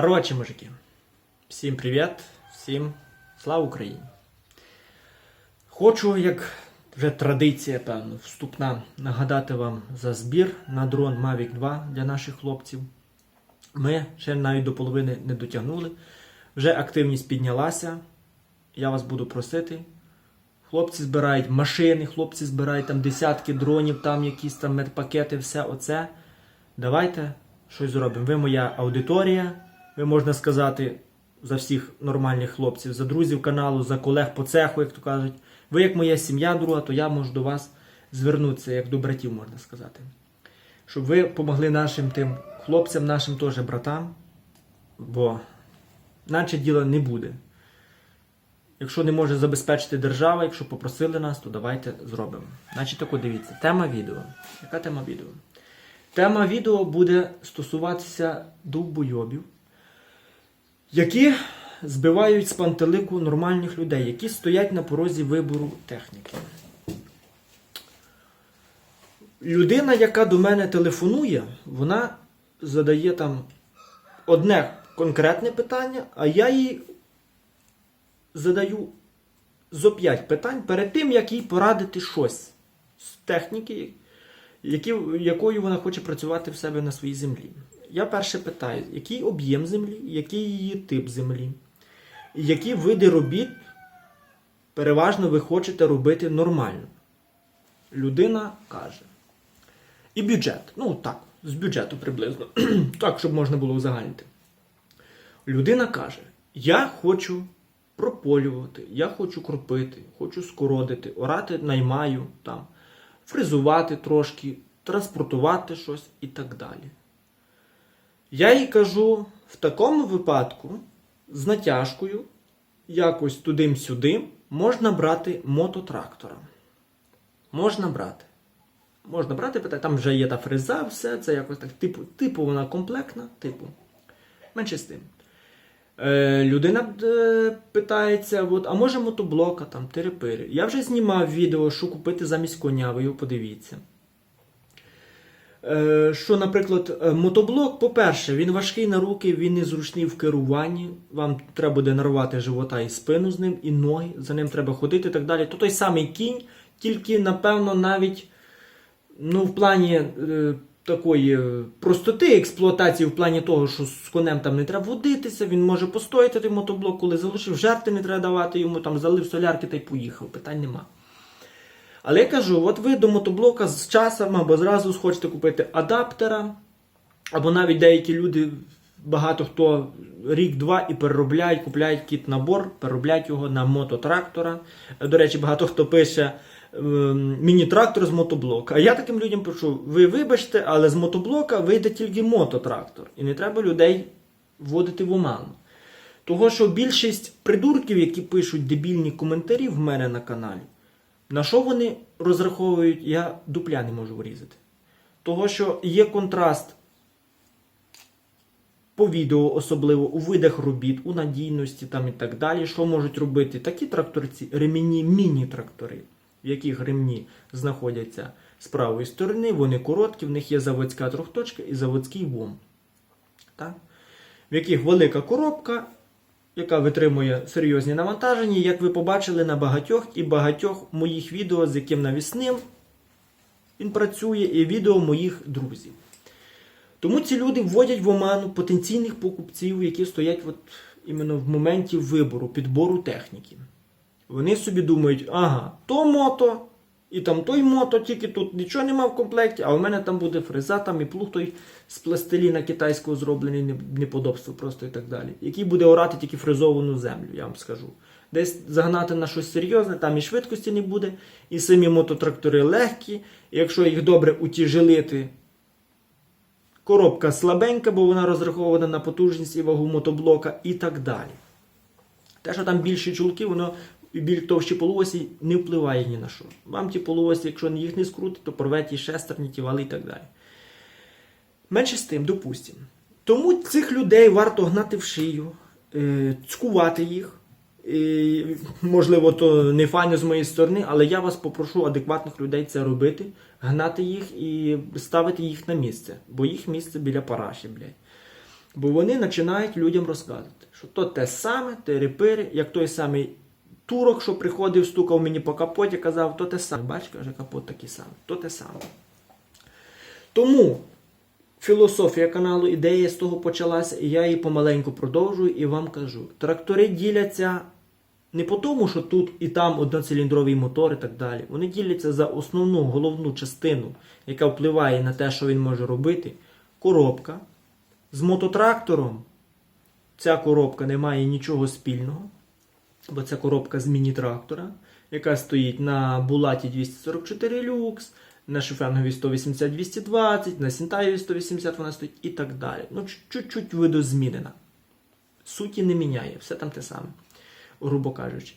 Коротше, мужики. Всім привіт, всім слава Україні. Хочу, як вже традиція, певно, вступна, нагадати вам за збір на дрон Mavic 2 для наших хлопців. Ми ще навіть до половини не дотягнули. Вже активність піднялася. Я вас буду просити. Хлопці збирають машини, хлопці збирають там десятки дронів, там якісь там медпакети, все оце. Давайте щось зробимо. Ви моя аудиторія, ви можна сказати, за всіх нормальних хлопців, за друзів каналу, за колег по цеху, як то кажуть. Ви як моя сім'я друга, то я можу до вас звернутися, як до братів, можна сказати. Щоб ви допомогли нашим тим хлопцям, нашим теж братам, бо наче діла не буде. Якщо не може забезпечити держава, якщо попросили нас, то давайте зробимо. Значить, тако дивіться. Тема відео. Яка тема відео? Тема відео буде стосуватися довбойобів, які збивають з пантелику нормальних людей, які стоять на порозі вибору техніки. Людина, яка до мене телефонує, вона задає там одне конкретне питання, а я їй задаю зо п'ять питань перед тим, як їй порадити щось з техніки, які, якою вона хоче працювати в себе на своїй землі. Я перше питаю, який об'єм землі, який її тип землі, які види робіт переважно ви хочете робити нормально. Людина каже. І бюджет. Ну так, з бюджету приблизно. так, щоб можна було узагальнити. Людина каже: Я хочу прополювати, я хочу кропити, хочу скородити, орати наймаю, там, фризувати трошки, транспортувати щось і так далі. Я їй кажу, в такому випадку з натяжкою, якось тудим-сюдим, можна брати мототрактора. Можна брати. Можна брати, питає, там вже є та фреза, все, це якось так, типу, типу вона комплектна, типу. Менше з тим. Е, людина е, питається, от, а може мотоблока, там, тири-пири. Я вже знімав відео, що купити замість коня, ви його подивіться. Е, що, наприклад, мотоблок, по-перше, він важкий на руки, він незручний в керуванні. Вам треба буде нарвати живота і спину з ним, і ноги, за ним треба ходити і так далі. То той самий кінь, тільки, напевно, навіть ну, в плані такої простоти експлуатації, в плані того, що з конем там не треба водитися, він може постояти той мотоблок, коли залишив жерти, не треба давати йому, там залив солярки та й поїхав. Питань нема. Але я кажу, от ви до мотоблока з часом або зразу схочете купити адаптера, або навіть деякі люди, багато хто рік-два і переробляють, купляють кіт набор, переробляють його на мототрактора. До речі, багато хто пише міні-трактор з мотоблока. А я таким людям пишу: ви вибачте, але з мотоблока вийде тільки мототрактор. І не треба людей вводити в оману. Того, що більшість придурків, які пишуть дебільні коментарі в мене на каналі, на що вони розраховують, я дупля не можу врізати. Того, що є контраст по відео, особливо у видах робіт, у надійності там і так далі, що можуть робити такі тракторці, ремінні міні-трактори, в яких ремні знаходяться з правої сторони, вони короткі, в них є заводська трьохточка і заводський вом. Так? В яких велика коробка, яка витримує серйозні навантаження, як ви побачили на багатьох і багатьох моїх відео, з яким навісним він працює, і відео моїх друзів. Тому ці люди вводять в оману потенційних покупців, які стоять от іменно в моменті вибору, підбору техніки. Вони собі думають, ага, то мото, і там той мото, тільки тут нічого нема в комплекті, а у мене там буде фреза, там і плуг той з пластиліна китайського зроблений неподобство просто і так далі. Який буде орати тільки фрезовану землю, я вам скажу. Десь загнати на щось серйозне, там і швидкості не буде, і самі мототрактори легкі, і якщо їх добре утяжелити, коробка слабенька, бо вона розрахована на потужність і вагу мотоблока і так далі. Те, що там більші чулки, воно і більш товщі полуосі не впливає ні на що. Вам ті полуосі, якщо їх не скрутить, то порве ті шестерні, ті вали і так далі. Менше з тим, допустимо. Тому цих людей варто гнати в шию, е, цькувати їх. І, можливо, то не файно з моєї сторони, але я вас попрошу адекватних людей це робити, гнати їх і ставити їх на місце, бо їх місце біля параші, блядь. Бо вони починають людям розказувати, що то те саме, терепири, як той самий турок, що приходив, стукав мені по капоті, казав, то те саме. Бач, каже, капот такий самий, то те саме. Тому філософія каналу, ідея з того почалася, і я її помаленьку продовжую і вам кажу. Трактори діляться не по тому, що тут і там одноциліндровий мотор і так далі. Вони діляться за основну головну частину, яка впливає на те, що він може робити. Коробка. З мототрактором ця коробка не має нічого спільного, бо це коробка з міні-трактора, яка стоїть на Булаті 244 люкс, на Шифенгові 180-220, на Сінтаєві 180 вона стоїть і так далі. Ну, чуть-чуть видозмінена. Суті не міняє, все там те саме, грубо кажучи.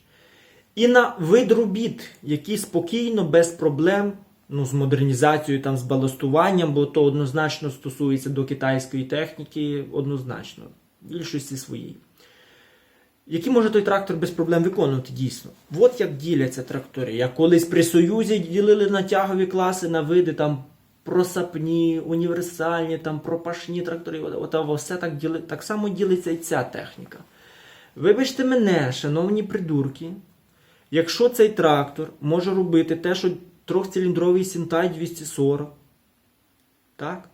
І на вид робіт, які спокійно, без проблем, ну, з модернізацією, там, з баластуванням, бо то однозначно стосується до китайської техніки, однозначно, більшості своїй. Які може той трактор без проблем виконувати дійсно? От як діляться трактори. Як колись при Союзі ділили на тягові класи на види там просапні, універсальні, там пропашні трактори. От, от все так, діли, так само ділиться і ця техніка. Вибачте мене, шановні придурки, якщо цей трактор може робити те, що трьохциліндровий Сінтай 240, так?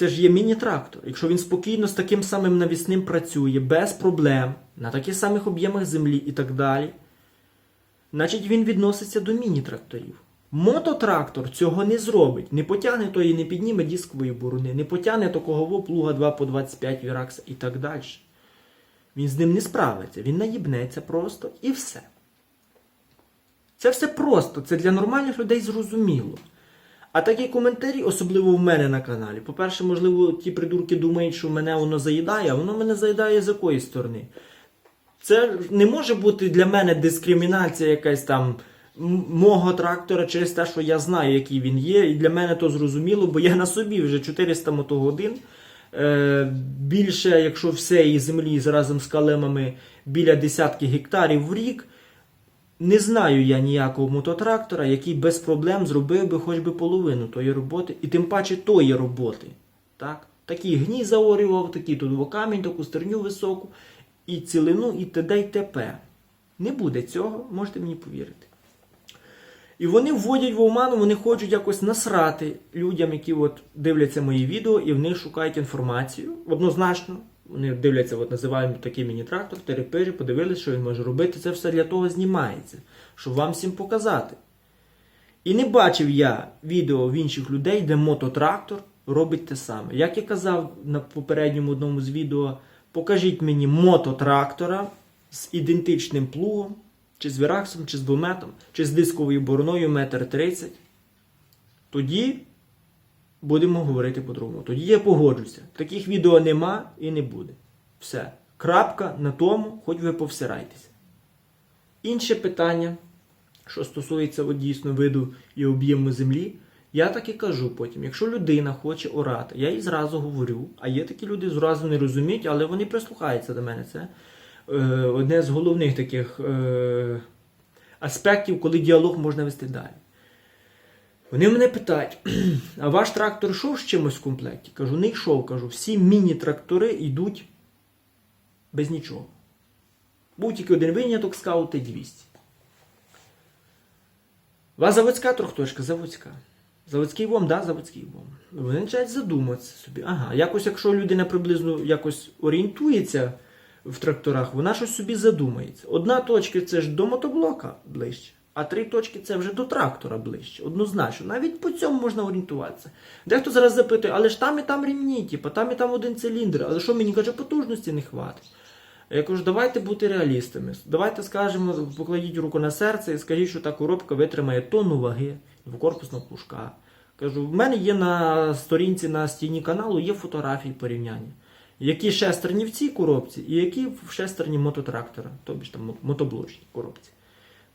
Це ж є міні-трактор. Якщо він спокійно з таким самим навісним працює, без проблем, на таких самих об'ємах землі і так далі, значить він відноситься до міні-тракторів. Мототрактор цього не зробить. Не потягне то і не підніме дискової борони, не потягне такого плуга 2 по 25 віракса і так далі. Він з ним не справиться, він наїбнеться просто і все. Це все просто, це для нормальних людей зрозуміло. А такі коментарі, особливо в мене на каналі. По-перше, можливо, ті придурки думають, що мене воно заїдає, а воно мене заїдає з якої сторони. Це не може бути для мене дискримінація якась там мого трактора через те, що я знаю, який він є. І для мене то зрозуміло, бо я на собі вже 400 мотогодин. Е, більше, якщо всієї землі разом з калемами біля десятки гектарів в рік. Не знаю я ніякого мототрактора, який без проблем зробив би хоч би половину тої роботи, і тим паче тої роботи. Так? Такий гній заорював, такий тут камінь, таку стерню високу, і цілину, і т.д. і т.п. Не буде цього, можете мені повірити. І вони вводять в оману, вони хочуть якось насрати людям, які от дивляться мої відео, і в них шукають інформацію. Однозначно, вони дивляться, от називаємо такий міні-трактор, терепижі, подивилися, що він може робити. Це все для того знімається, щоб вам всім показати. І не бачив я відео в інших людей, де мототрактор робить те саме. Як я казав на попередньому одному з відео, покажіть мені мототрактора з ідентичним плугом, чи з віраксом, чи з двометом, чи з дисковою бороною 1,30 м. Тоді будемо говорити по-другому. Тоді я погоджуся. Таких відео нема і не буде. Все. Крапка на тому, хоч ви повсирайтеся. Інше питання, що стосується от, дійсно виду і об'єму землі, я так і кажу потім, якщо людина хоче орати, я їй зразу говорю, а є такі люди, зразу не розуміють, але вони прислухаються до мене. Це е, одне з головних таких е, аспектів, коли діалог можна вести далі. Вони мене питають, а ваш трактор йшов з чимось в комплекті? Кажу, не йшов. Кажу, всі міні-трактори йдуть без нічого. Був тільки один виняток скаут Т-200. У вас заводська трохточка? Заводська. Заводський вом, да, заводський вом. Вони починають задуматися собі. Ага, якось, якщо людина приблизно якось орієнтується в тракторах, вона щось собі задумається. Одна точка це ж до мотоблока ближче, а три точки це вже до трактора ближче. Однозначно. Навіть по цьому можна орієнтуватися. Дехто зараз запитує, але ж там і там рівні, типу, там і там один циліндр, але що мені каже, потужності не хватить. Я кажу, давайте бути реалістами. Давайте скажемо, покладіть руку на серце і скажіть, що та коробка витримає тонну ваги двокорпусного пушка. Кажу, в мене є на сторінці на стіні каналу є фотографії порівняння. Які шестерні в цій коробці, і які в шестерні мототрактора, тобто там мотоблочній коробці.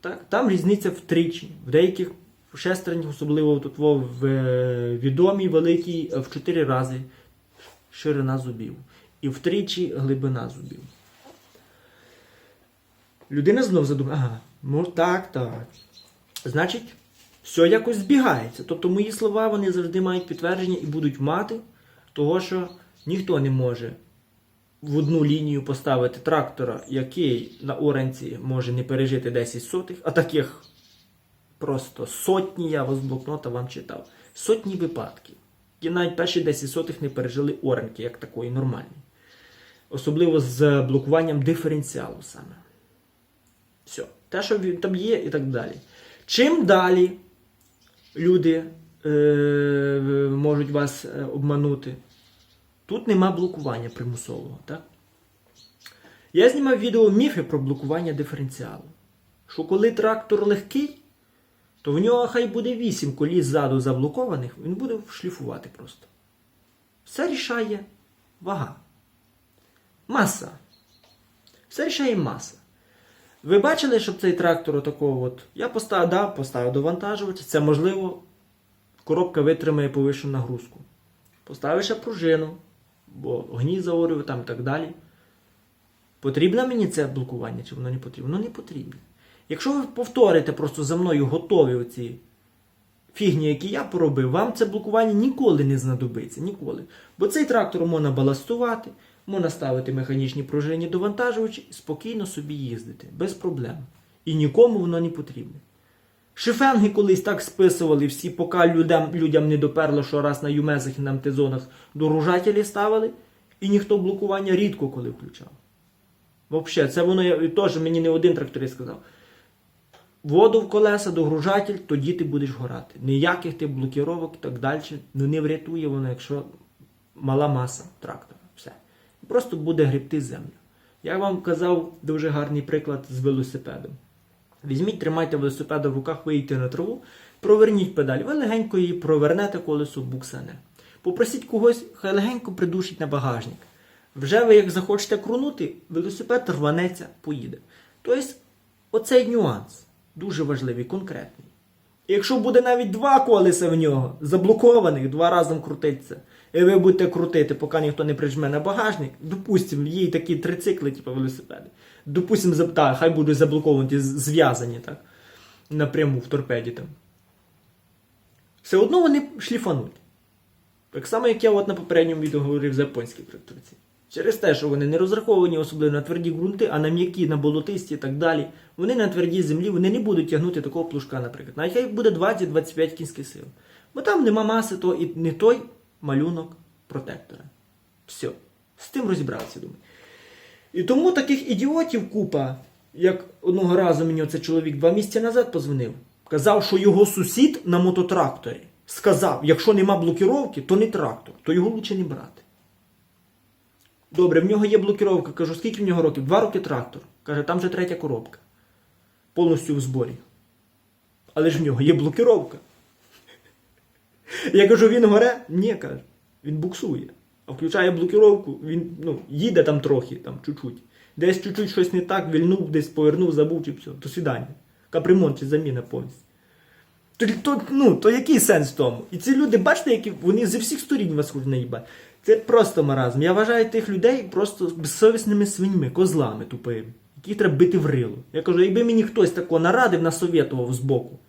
Так? Там різниця втричі. В деяких шестернях, особливо тут в е, відомій великій, в 4 рази ширина зубів. І втричі глибина зубів. Людина знов задумає, ага, ну так, так. Значить, все якось збігається. Тобто мої слова вони завжди мають підтвердження і будуть мати Того, що ніхто не може в одну лінію поставити трактора, який на оранці може не пережити 10 сотих, а таких просто сотні, я вас з блокнота вам читав. Сотні випадків. І навіть перші 10 сотих не пережили оранки, як такої нормальної. Особливо з блокуванням диференціалу саме. Все. Те, що там є, і так далі. Чим далі люди е, можуть вас е, обманути? Тут нема блокування примусового. Так? Я знімав відео міфи про блокування диференціалу. Що коли трактор легкий, то в нього хай буде 8 коліс ззаду заблокованих, він буде шліфувати просто. Все рішає вага. Маса. Все рішає маса. Ви бачили, щоб цей трактор отакого от. Я поставив, да, поставив довантажувач. Це можливо, коробка витримає повищену нагрузку. Поставив ще пружину, бо гній заорює там і так далі. Потрібно мені це блокування, чи воно не потрібно? Воно не потрібно. Якщо ви повторите просто за мною готові оці фігні, які я поробив, вам це блокування ніколи не знадобиться. Ніколи. Бо цей трактор можна баластувати, можна ставити механічні пружинні довантажувачі і спокійно собі їздити, без проблем. І нікому воно не потрібне. Шифенги колись так списували всі, поки людям, людям не доперло, що раз на юмезах і на МТЗонах дорожателі ставили, і ніхто блокування рідко коли включав. Взагалі, це воно теж мені не один тракторист сказав. Воду в колеса, догружатель, тоді ти будеш горати. Ніяких ти блокіровок і так далі. Ну не врятує воно, якщо мала маса трактора. Все. Просто буде гребти землю. Я вам казав дуже гарний приклад з велосипедом. Візьміть, тримайте велосипеда в руках, виїдьте на траву, проверніть педаль. Ви легенько її провернете колесо буксане. Попросіть когось, хай легенько придушить на багажник. Вже ви, як захочете крунути, велосипед рванеться, поїде. Тобто, оцей нюанс дуже важливий, конкретний. І якщо буде навіть два колеса в нього, заблокованих, два разом крутиться, і ви будете крутити, поки ніхто не прижме на багажник, допустимо, є такі трицикли, типу велосипеди. Допустимо, за- хай будуть заблоковані, з- зв'язані так, напряму в торпеді там. Все одно вони шліфануть. Так само, як я от на попередньому відео говорив за японські тракторці. Через те, що вони не розраховані особливо на тверді ґрунти, а на м'які, на болотисті і так далі, вони на твердій землі вони не будуть тягнути такого плужка, наприклад. Навіть хай буде 20-25 кінських сил. Бо там нема маси, то і не той малюнок протектора. Все. З тим розібралися, думаю. І тому таких ідіотів купа, як одного разу мені оцей чоловік два місяці назад позвонив, казав, що його сусід на мототракторі сказав, якщо нема блокіровки, то не трактор, то його лучше не брати. Добре, в нього є блокіровка. Кажу, скільки в нього років? Два роки трактор. Каже, там вже третя коробка. Повністю в зборі. Але ж в нього є блокіровка. Я кажу, він горе? Ні, каже. Він буксує. Включає блокіровку, він ну, їде там трохи, там чуть-чуть. Десь чуть-чуть щось не так, вільнув, десь повернув, забув чи все. До свидання. Капремонт чи заміна повністю. То, то, ну, то який сенс в тому? І ці люди, бачите, які вони зі всіх сторін вас хочуть наїбати. Це просто маразм. Я вважаю тих людей просто безсовісними свиньми, козлами тупими, яких треба бити в рило. Я кажу, якби мені хтось такого нарадив, насовєтував збоку.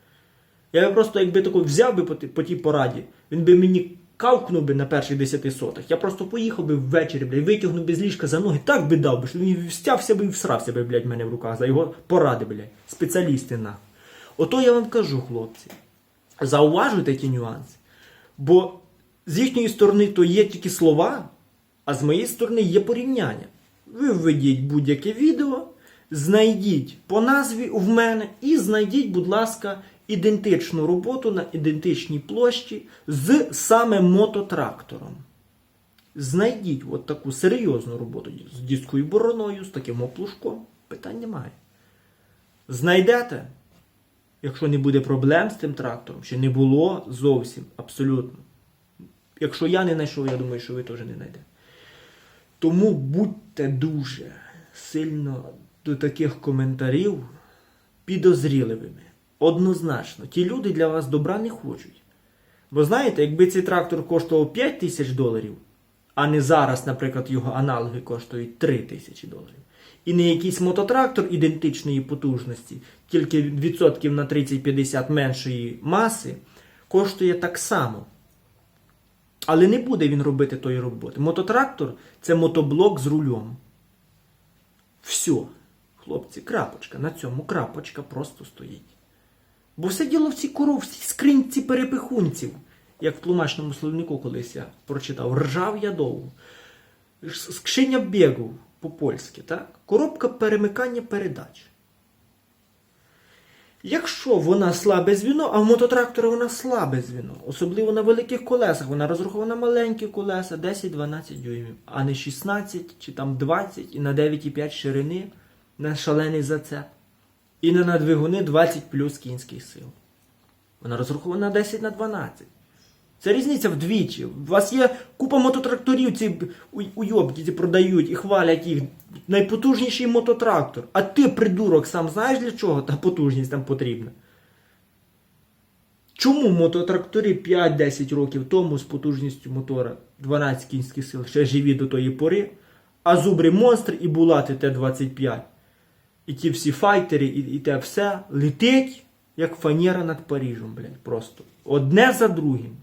Я би просто, якби тако взяв би по, по тій пораді, він би мені кавкнув би на перших десяти сотах. Я просто поїхав би ввечері, блядь, витягнув би з ліжка за ноги, так би дав би, що він стявся би і всрався би, блядь, в мене в руках за його поради, блядь. Спеціалісти нахуй. Ото я вам кажу, хлопці. Зауважуйте ті нюанси. Бо з їхньої сторони то є тільки слова, а з моєї сторони є порівняння. Ви введіть будь-яке відео, знайдіть по назві в мене і знайдіть, будь ласка, ідентичну роботу на ідентичній площі з саме мототрактором. Знайдіть от таку серйозну роботу з дискою бороною, з таким оплушком. Питань немає. Знайдете, якщо не буде проблем з тим трактором, ще не було зовсім абсолютно. Якщо я не знайшов, я думаю, що ви теж не знайдете. Тому будьте дуже сильно до таких коментарів підозріливими. Однозначно, ті люди для вас добра не хочуть. Бо знаєте, якби цей трактор коштував 5 тисяч доларів, а не зараз, наприклад, його аналоги коштують 3 тисячі доларів. І не якийсь мототрактор ідентичної потужності, тільки відсотків на 30-50 меншої маси, коштує так само. Але не буде він робити тої роботи. Мототрактор це мотоблок з рулем. Все. Хлопці, крапочка. На цьому крапочка просто стоїть. Бо все діло в цій коров, в скринці перепихунців, як в тлумачному словнику колись я прочитав. Ржав я довго. Скриня бігу по-польськи, так? Коробка перемикання передач. Якщо вона слабе звіно, а в мототрактора вона слабе звіно, особливо на великих колесах, вона розрахована на маленькі колеса 10-12 дюймів, а не 16 чи там 20 і на 9,5 ширини на шалений зацеп. І на двигуни 20 плюс кінських сил. Вона розрахована на 10 на 12. Це різниця вдвічі. У вас є купа мототракторів, ці уйобки ці продають і хвалять їх. Найпотужніший мототрактор. А ти, придурок, сам знаєш для чого та потужність там потрібна? Чому мототрактори 5-10 років тому з потужністю мотора 12 кінських сил ще живі до тої пори, а зубри монстр і булати Т-25. І ті всі файтери, і, і те все летить, як фанера над Парижем, блядь, просто. Одне за другим.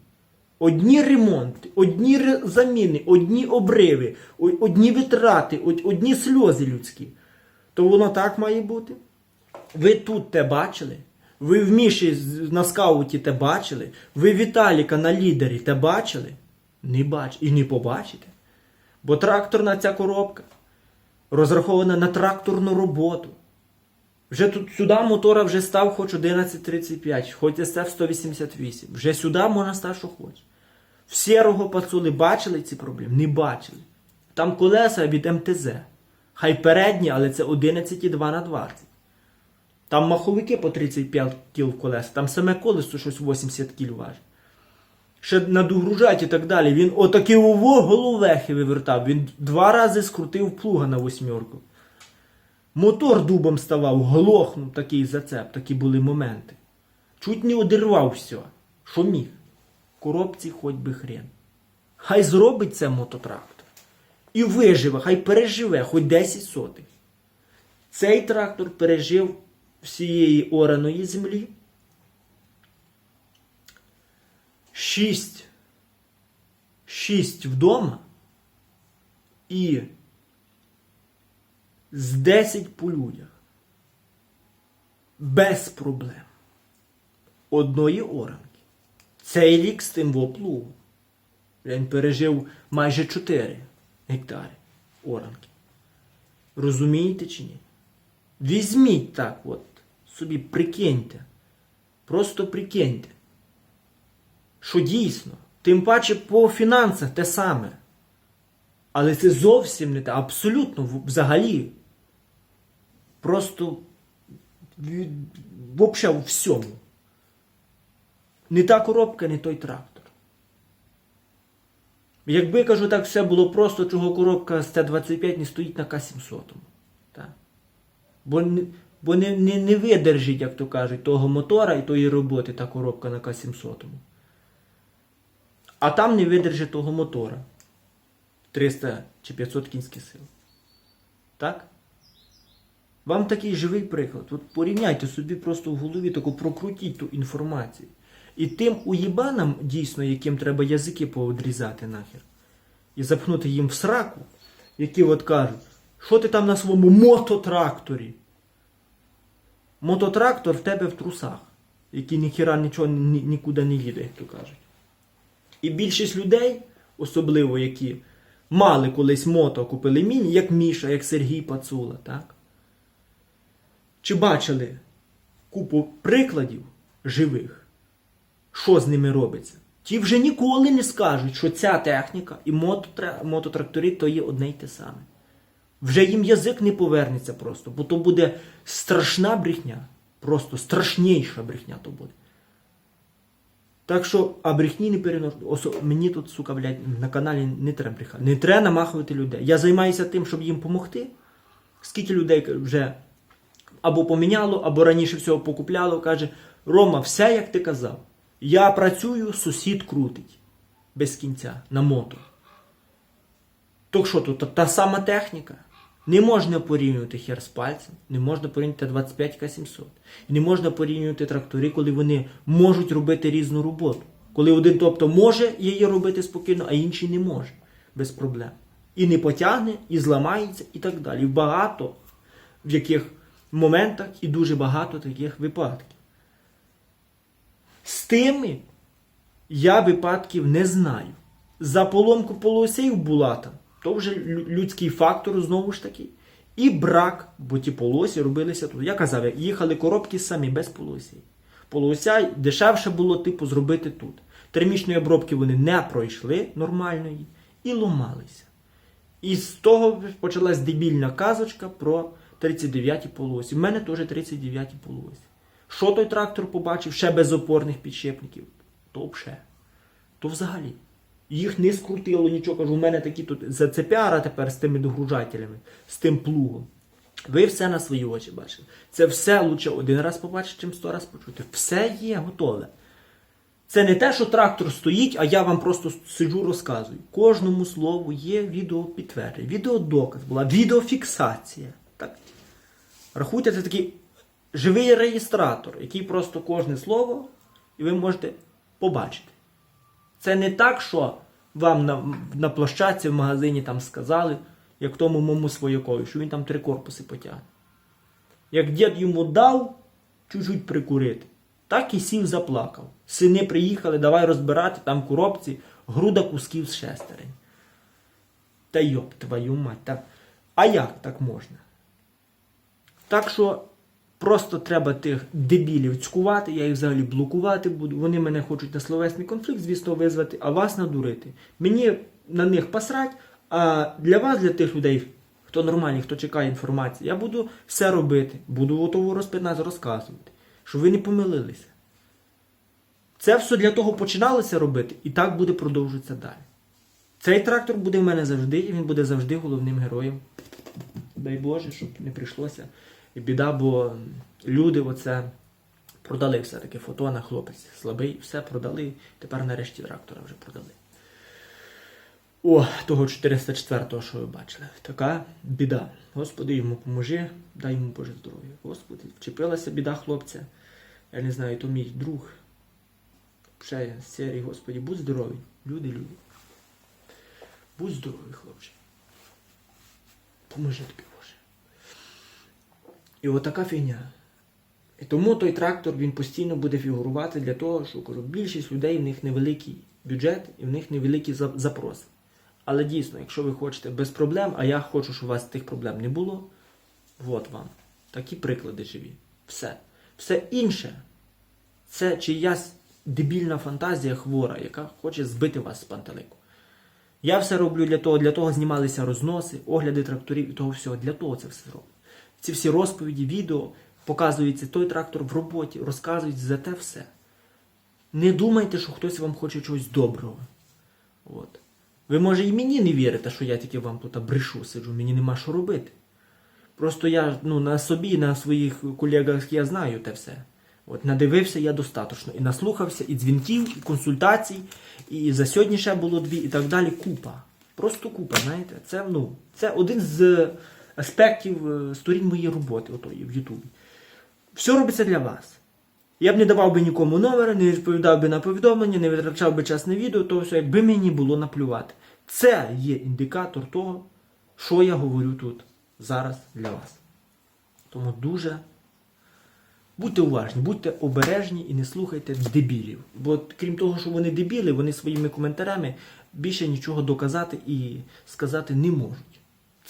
Одні ремонти, одні заміни, одні обриви, одні витрати, одні сльози людські. То воно так має бути? Ви тут те бачили? Ви в Міші на скауті те бачили? Ви Віталіка на лідері те бачили? Не бачите. І не побачите. Бо тракторна ця коробка розрахована на тракторну роботу. Вже тут сюди мотора вже став хоч 1135, хоч SF 188. Вже сюди можна стати, що хоче. В сірого пацули бачили ці проблеми? Не бачили. Там колеса від МТЗ. Хай передні, але це 11,2 на 20. Там маховики по 35 кіл колеса, там саме колесо щось 80 кіл важить. Ще надугружать і так далі. Він отакі ово головехи вивертав. Він два рази скрутив плуга на восьмерку. Мотор дубом ставав, глохнув такий зацеп, такі були моменти. Чуть не одірвав все. Що міг? В коробці хоч би хрен. Хай зробить це мототрактор. І виживе, хай переживе хоч 10 сотих. Цей трактор пережив всієї ораної землі. Шість. Шість вдома і з 10 по людях. Без проблем. Одної оранки. Цей рік з тим воплугу. Він пережив майже 4 гектари оранки. Розумієте чи ні? Візьміть так от, собі прикиньте. Просто прикиньте. Що дійсно, тим паче по фінансах те саме. Але це зовсім не те, абсолютно взагалі. Просто взагалі у всьому. Не та коробка, не той трактор. Якби кажу так, все було просто, чого коробка з Т-25 не стоїть на К-700. Бо, бо не, не, не видержить, як то кажуть, того мотора і тої роботи та коробка на К-700. А там не видержить того мотора. 300 чи 500 кінських сил. Так? Вам такий живий приклад. От порівняйте собі просто в голові, таку прокрутіть ту інформацію. І тим уїбанам, дійсно, яким треба язики поодрізати нахер, і запхнути їм в сраку, які от кажуть, що ти там на своєму мототракторі? Мототрактор в тебе в трусах, який ніхіра нічого ні- нікуди не їде, як то кажуть. І більшість людей, особливо які мали колись мото, купили міні, як Міша, як Сергій Пацула, так? Чи бачили купу прикладів живих, що з ними робиться? Ті вже ніколи не скажуть, що ця техніка і мототра- мототрактори то є одне й те саме. Вже їм язик не повернеться просто, бо то буде страшна брехня. Просто страшніша брехня то буде. Так що, а брехні не переношу. Осо... Мені тут, сука, блядь, на каналі не треба брехати. Не треба намахувати людей. Я займаюся тим, щоб їм допомогти. Скільки людей вже або поміняло, або раніше всього покупляло, каже: Рома, все як ти казав. Я працюю, сусід крутить без кінця на мото. То що тут та, та сама техніка? Не можна порівнювати хер з пальцем, не можна порівнювати 25 К700. Не можна порівнювати трактори, коли вони можуть робити різну роботу. Коли один тобто може її робити спокійно, а інший не може без проблем. І не потягне, і зламається, і так далі. Багато в яких моментах і дуже багато таких випадків. З тими я випадків не знаю. За поломку полосів була там, то вже людський фактор знову ж таки. І брак, бо ті полосі робилися тут. Я казав, їхали коробки самі без полосів. Полося дешевше було типу зробити тут. Термічної обробки вони не пройшли нормальної і ломалися. І з того почалась дебільна казочка про 39-ті полосі. У мене теж 39-ті полосі. Що той трактор побачив ще без опорних підшипників? То. То взагалі. Їх не скрутило нічого. Кажу, у мене такі тут зацепяра тепер з тими догружателями, з тим плугом. Ви все на свої очі бачили. Це все лучше один раз побачити, чим сто раз почути. Все є готове. Це не те, що трактор стоїть, а я вам просто сиджу розказую. Кожному слову є відеопідтвердження, відеодоказ була, відеофіксація. Так? Рахуйте, це такий живий реєстратор, який просто кожне слово, і ви можете побачити. Це не так, що вам на, на площадці в магазині там сказали, як тому моєму своякові, що він там три корпуси потягне. Як дід йому дав чуть-чуть прикурити, так і сів заплакав. Сини приїхали, давай розбирати там коробці груда кусків з шестерень. Та йоп, твою мать. Так. А як так можна? Так що просто треба тих дебілів цькувати, я їх взагалі блокувати буду. Вони мене хочуть на словесний конфлікт, звісно, визвати, а вас надурити. Мені на них посрать, а для вас, для тих людей, хто нормальний, хто чекає інформації, я буду все робити, буду готово розпинати, розказувати, щоб ви не помилилися. Це все для того починалося робити, і так буде продовжуватися далі. Цей трактор буде в мене завжди, і він буде завжди головним героєм. Дай Боже, щоб не прийшлося. Біда, бо люди оце продали все-таки фотона, хлопець слабий, все продали. Тепер нарешті трактора вже продали. О, того 404-го, що ви бачили. Така біда. Господи, йому поможи, дай йому Боже здоров'я. Господи, вчепилася біда хлопця. Я не знаю, то мій друг. Ще з серії, Господі, будь здоровий. Люди, люди. Будь здоровий, хлопче. Поможи тобі. І отака фігня. І тому той трактор він постійно буде фігурувати для того, що кажу, більшість людей в них невеликий бюджет і в них невеликі за- запроси. Але дійсно, якщо ви хочете без проблем, а я хочу, щоб у вас тих проблем не було, от вам. Такі приклади живі. Все. Все інше це чиясь дебільна фантазія хвора, яка хоче збити вас з пантелику. Я все роблю для того, для того знімалися розноси, огляди тракторів і того всього. Для того це все роблю. Ці всі розповіді, відео, показується той трактор в роботі, розказують за те все. Не думайте, що хтось вам хоче чогось доброго. От. Ви, може, і мені не вірите, що я тільки вам тут брешу сиджу, мені нема що робити. Просто я ну, на собі, на своїх колегах я знаю те все. От, надивився я достатньо. І наслухався, і дзвінків, і консультацій, і за сьогодні ще було дві, і так далі. Купа. Просто купа, знаєте. Це, ну, це один з аспектів е, сторін моєї роботи отої, в Ютубі. Все робиться для вас. Я б не давав би нікому номера, не відповідав би на повідомлення, не витрачав би час на відео, то все, якби мені було наплювати. Це є індикатор того, що я говорю тут зараз для вас. Тому дуже будьте уважні, будьте обережні і не слухайте дебілів. Бо крім того, що вони дебіли, вони своїми коментарями більше нічого доказати і сказати не можуть.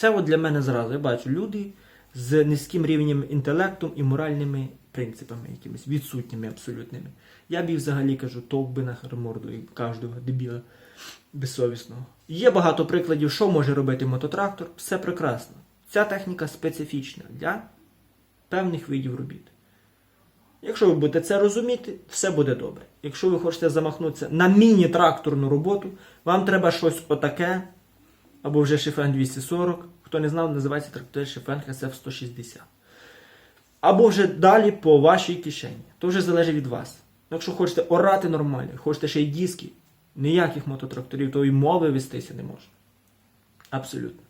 Це от для мене зразу. Я бачу люди з низьким рівнем інтелекту і моральними принципами, якимись відсутніми абсолютними. Я б їх взагалі кажу, товк би на морду і кожного дебіла безсовісного. Є багато прикладів, що може робити мототрактор. Все прекрасно. Ця техніка специфічна для певних видів робіт. Якщо ви будете це розуміти, все буде добре. Якщо ви хочете замахнутися на міні-тракторну роботу, вам треба щось отаке, або вже Шифен 240. Хто не знав, називається трактор Шифен SF 160. Або вже далі по вашій кишені. То вже залежить від вас. Якщо хочете орати нормально, хочете ще й диски, ніяких мототракторів, то і мови вестися не можна. Абсолютно.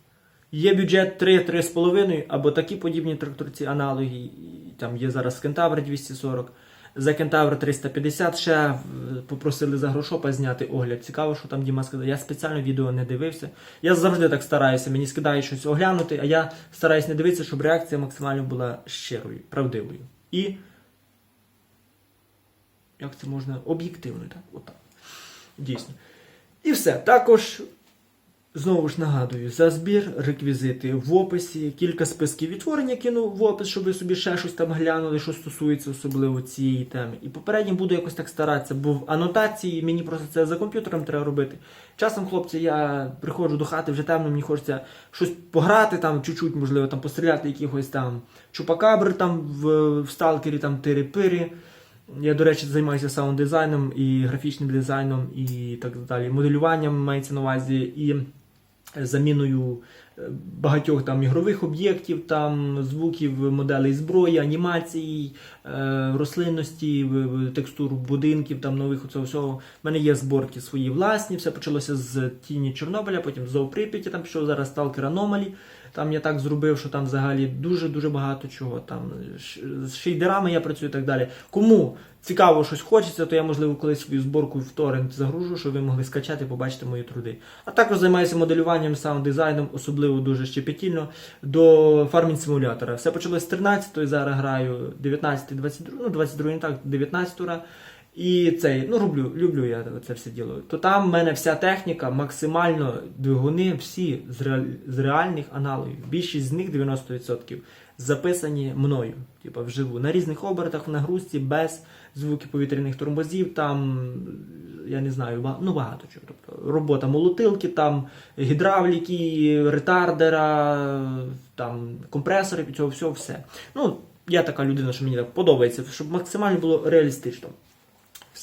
Є бюджет 3-3,5, або такі подібні тракторці аналоги. Там є зараз Кентавр 240, За Кентавр 350 ще е, попросили за грошопа зняти огляд. Цікаво, що там Діма сказав. Я спеціально відео не дивився. Я завжди так стараюся. Мені скидають щось оглянути, а я стараюсь не дивитися, щоб реакція максимально була щирою, правдивою. І як це можна об'єктивною, так? Отак. Дійсно. І все. Також Знову ж нагадую, за збір, реквізити в описі, кілька списків відтворення кину в опис, щоб ви собі ще щось там глянули, що стосується особливо цієї теми. І попередньо буду якось так старатися, бо в анотації мені просто це за комп'ютером треба робити. Часом, хлопці, я приходжу до хати, вже темно, мені хочеться щось пограти, там, чуть-чуть, можливо, там постріляти якихось там чупакабр там в, в сталкері, там тири-пири. Я, до речі, займаюся саунд-дизайном і графічним дизайном, і так далі. Моделюванням мається на увазі і заміною е, багатьох там ігрових об'єктів, там звуків, моделей зброї, анімацій, е, рослинності, текстур будинків, там нових оцього всього. У мене є зборки свої власні. Все почалося з тіні Чорнобиля, потім з Зов Прип'яті, там пішов зараз Stalker Anomaly. Там я так зробив, що там взагалі дуже-дуже багато чого. Там з шейдерами я працюю і так далі. Кому цікаво щось хочеться, то я, можливо, колись свою зборку в торрент загружу, щоб ви могли скачати, побачити мої труди. А також займаюся моделюванням, саунд-дизайном, особливо дуже щепетільно, до фармінг симулятора. Все почалось з 13-ї, зараз граю 19 22 ну 22 не так, 19 ра. І цей, ну роблю, люблю я це все діло. То там в мене вся техніка, максимально двигуни, всі з, реаль, з реальних аналогів. Більшість з них 90% записані мною, типа вживу. На різних обертах, в нагрузці, без звуків повітряних тормозів, там я не знаю, ну багато чого. Тобто робота молотилки, там гідравліки, ретардера, там компресори, цього всього все. Ну, я така людина, що мені так подобається, щоб максимально було реалістично.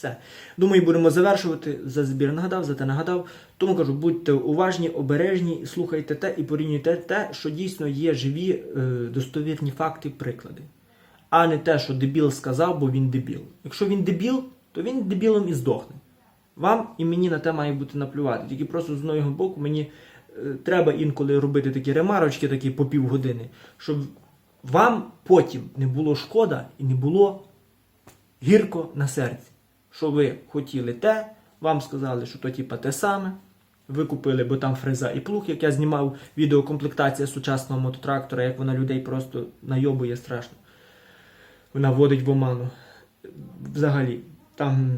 Все. Думаю, будемо завершувати. За збір нагадав, за те нагадав. Тому кажу, будьте уважні, обережні, слухайте те і порівнюйте те, що дійсно є живі, е, достовірні факти, приклади. А не те, що дебіл сказав, бо він дебіл. Якщо він дебіл, то він дебілом і здохне. Вам і мені на те має бути наплювати. Тільки просто з одного боку мені е, треба інколи робити такі ремарочки, такі по півгодини, щоб вам потім не було шкода і не було гірко на серці. Що ви хотіли те, вам сказали, що то типа те саме. Ви купили, бо там фреза і плуг, як я знімав відеокомплектація сучасного мототрактора, як вона людей просто найобує страшно. Вона вводить в оману. Взагалі, там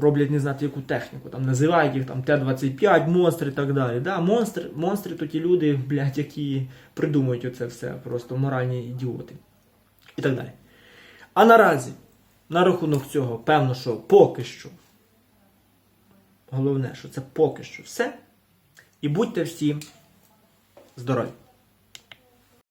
роблять не знати яку техніку, там називають їх там Т-25, монстри і так далі. Да, монстри, монстри то ті люди, блядь, які придумують оце все, просто моральні ідіоти. І так далі. А наразі, на рахунок цього, певно, що поки що. Головне, що це поки що все. І будьте всі здорові!